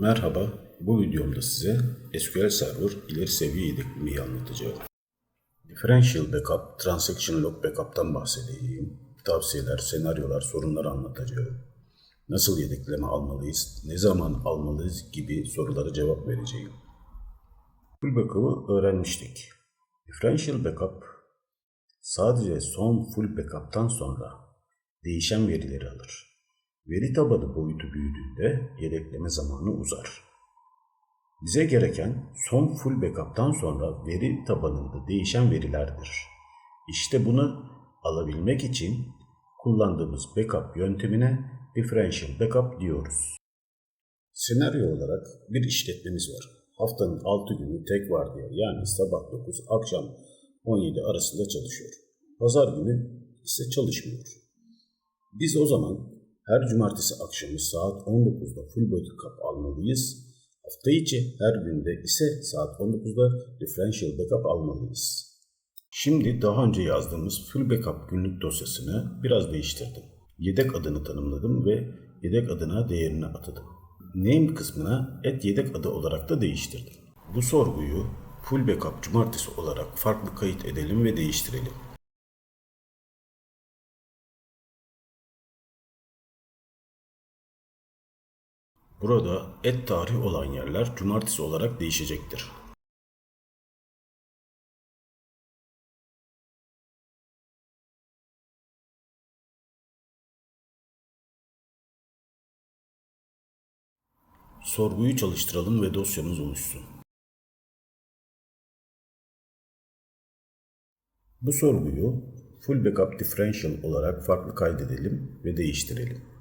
Merhaba, bu videomda size SQL Server ileri seviye yedeklemeyi anlatacağım. Differential Backup, Transaction Log Backup'tan bahsedeceğim. Tavsiyeler, senaryolar, sorunları anlatacağım. Nasıl yedekleme almalıyız, ne zaman almalıyız gibi sorulara cevap vereceğim. Full Backup'ı öğrenmiştik. Differential Backup sadece son full backup'tan sonra değişen verileri alır. Veri tabanı boyutu büyüdüğünde yedekleme zamanı uzar. Bize gereken son full backup'tan sonra veri tabanında değişen verilerdir. İşte bunu alabilmek için kullandığımız backup yöntemine differential backup diyoruz. Senaryo olarak bir işletmemiz var. Haftanın 6 günü tek vardiya yani sabah 9 akşam 17 arasında çalışıyor. Pazar günü ise çalışmıyor. Biz o zaman her cumartesi akşamı saat 19'da full backup almalıyız. Hafta içi her günde ise saat 19'da differential backup almalıyız. Şimdi daha önce yazdığımız full backup günlük dosyasını biraz değiştirdim. Yedek adını tanımladım ve yedek adına değerini atadım. Name kısmına et yedek adı olarak da değiştirdim. Bu sorguyu full backup cumartesi olarak farklı kayıt edelim ve değiştirelim. Burada et tarih olan yerler cumartesi olarak değişecektir. Sorguyu çalıştıralım ve dosyamız oluşsun. Bu sorguyu full backup differential olarak farklı kaydedelim ve değiştirelim.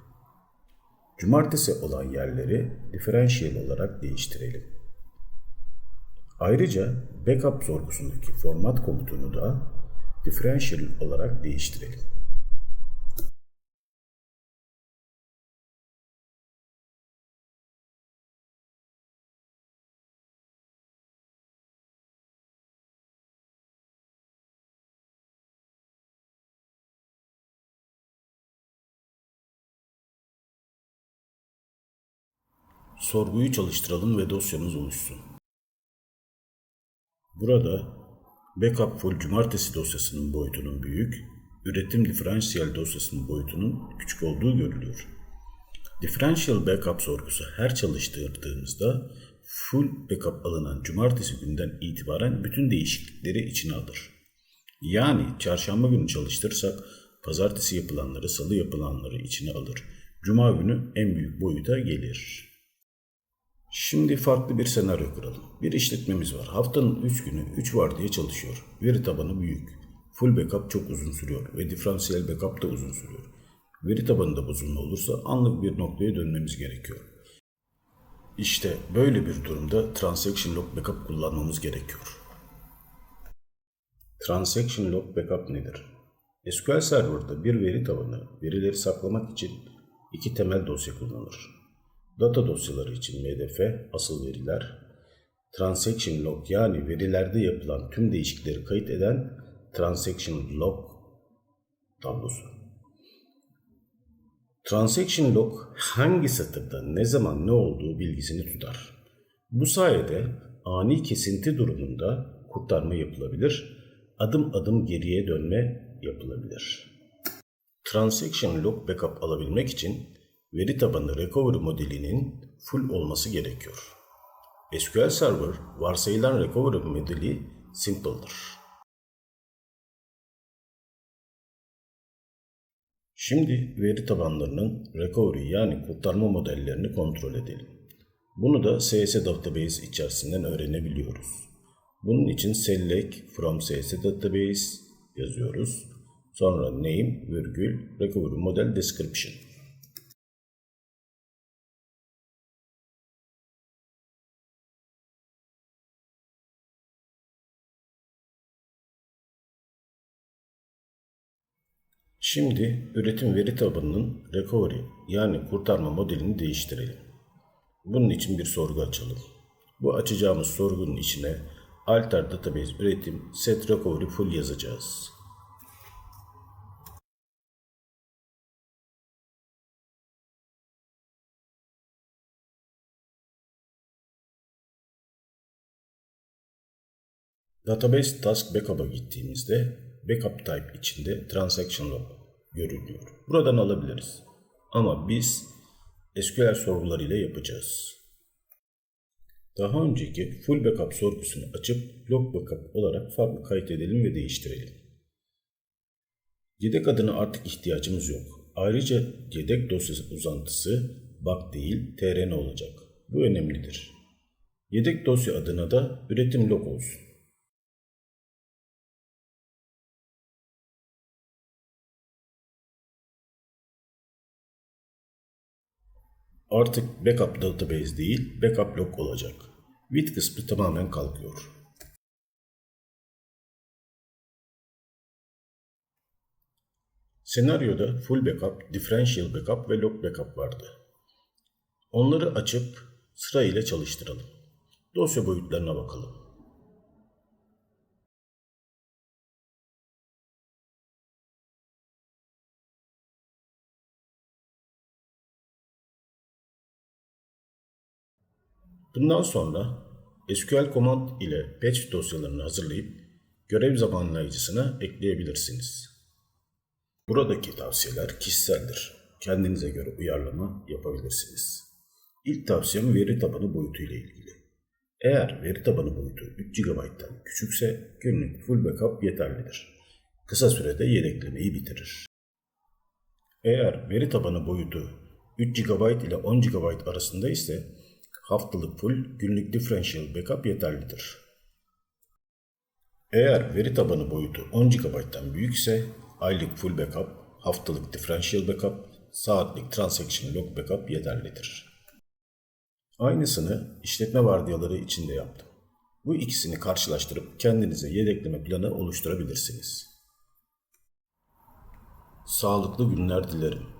Cumartesi olan yerleri differential olarak değiştirelim. Ayrıca backup sorgusundaki format komutunu da differential olarak değiştirelim. Sorguyu çalıştıralım ve dosyamız oluşsun. Burada backup full cumartesi dosyasının boyutunun büyük, üretim diferansiyel dosyasının boyutunun küçük olduğu görülüyor. Differential backup sorgusu her çalıştırdığımızda full backup alınan cumartesi günden itibaren bütün değişiklikleri içine alır. Yani çarşamba günü çalıştırsak pazartesi yapılanları, salı yapılanları içine alır. Cuma günü en büyük boyuta gelir. Şimdi farklı bir senaryo kuralım. Bir işletmemiz var. Haftanın 3 günü 3 var diye çalışıyor. Veri tabanı büyük. Full backup çok uzun sürüyor ve diferansiyel backup da uzun sürüyor. Veri tabanında bozulma olursa anlık bir noktaya dönmemiz gerekiyor. İşte böyle bir durumda transaction log backup kullanmamız gerekiyor. Transaction log backup nedir? SQL Server'da bir veri tabanı verileri saklamak için iki temel dosya kullanır. Data dosyaları için MDF, asıl veriler, transaction log yani verilerde yapılan tüm değişiklikleri kayıt eden transaction log tablosu. Transaction log hangi satırda ne zaman ne olduğu bilgisini tutar. Bu sayede ani kesinti durumunda kurtarma yapılabilir, adım adım geriye dönme yapılabilir. Transaction log backup alabilmek için veri tabanı recovery modelinin full olması gerekiyor. SQL Server varsayılan recovery modeli simple'dır. Şimdi veri tabanlarının recovery yani kurtarma modellerini kontrol edelim. Bunu da CS Database içerisinden öğrenebiliyoruz. Bunun için select from CS Database yazıyoruz. Sonra name, virgül, recovery model description. Şimdi üretim veri tabanının recovery yani kurtarma modelini değiştirelim. Bunun için bir sorgu açalım. Bu açacağımız sorgunun içine alter database üretim set recovery full yazacağız. Database Task Backup'a gittiğimizde Backup Type içinde Transaction Log görünüyor. Buradan alabiliriz. Ama biz SQL sorguları ile yapacağız. Daha önceki Full Backup sorgusunu açıp Log Backup olarak farklı kaydedelim ve değiştirelim. Yedek adına artık ihtiyacımız yok. Ayrıca yedek dosyası uzantısı bug değil trn olacak. Bu önemlidir. Yedek dosya adına da üretim log olsun. Artık backup database değil, backup log olacak. With kısmı tamamen kalkıyor. Senaryoda full backup, differential backup ve log backup vardı. Onları açıp sırayla çalıştıralım. Dosya boyutlarına bakalım. Bundan sonra SQL command ile patch dosyalarını hazırlayıp görev zamanlayıcısına ekleyebilirsiniz. Buradaki tavsiyeler kişiseldir. Kendinize göre uyarlama yapabilirsiniz. İlk tavsiyem veri tabanı boyutu ile ilgili. Eğer veri tabanı boyutu 3 GB'dan küçükse günlük full backup yeterlidir. Kısa sürede yedeklemeyi bitirir. Eğer veri tabanı boyutu 3 GB ile 10 GB arasında ise haftalık full, günlük differential backup yeterlidir. Eğer veri tabanı boyutu 10 GB'dan büyükse aylık full backup, haftalık differential backup, saatlik transaction log backup yeterlidir. Aynısını işletme vardiyaları için de yaptım. Bu ikisini karşılaştırıp kendinize yedekleme planı oluşturabilirsiniz. Sağlıklı günler dilerim.